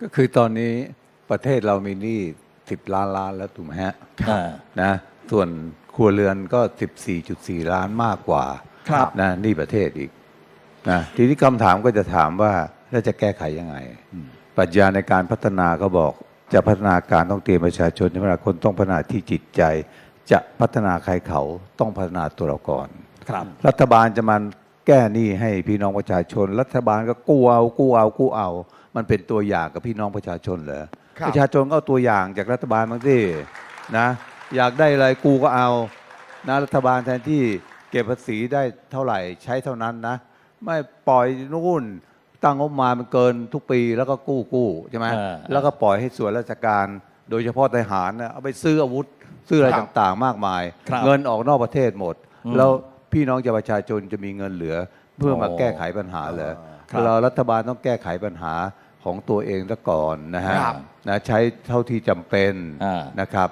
ก็คือตอนนี้ประเทศเรามีหนี้สิบล้านล้านแล้วถูกไหมฮะอ่านะส่วนครัวเรือนก็14.4ล้านมากกว่าครับนะหนี่ประเทศอีกนะทีนี้คำถามก็จะถามว่าแล้วจะแก้ไขยังไง ปรัชญาในการพัฒนาก็บอกจะพัฒนาการต้องเตรียมประชาชนใช่ไหมล่ะคนต้องพัฒนาที่จิตใจ จะพัฒนาใครเขาต้องพัฒนาตัวเราก่อน ครับ รัฐบาลจะมัน แก้หนี้ให้พี่น้องประชาชน รัฐบาลก็กู้เอากู้เอากู้เอา มันเป็นตัวอย่างกับพี่น้องประชาชนเหรอครับประชาชนก็เอาตัวอย่างจากรัฐบาลบางที่นะอยากได้อะไรกูก็เอานะรัฐบาลแทนที่เก็บภาษีได้เท่าไหร่ใช้เท่านั้นนะ ไม่ปล่อยนู่นตั้งงบมามันเกินทุกปีแล้วก็กู้กู้ใช่ไหมอ่าแล้วก็ปล่อยให้ส่วนราชการ โดยเฉพาะทหารนะเอาไปซื้ออาวุธซื้ออะไรครับต่างๆ มากมาย ครับเงินออกนอกประเทศหมด อืม แล้ว พี่น้องจะประชาชนจะมีเงินเหลือ เพื่อมาโอ้แก้ไขปัญหาเหรอครับเรารัฐบาลต้องแก้ไขปัญหาของตัวเองซะก่อนนะฮะครับนะใช้เท่าที่จำเป็นอ่านะครับ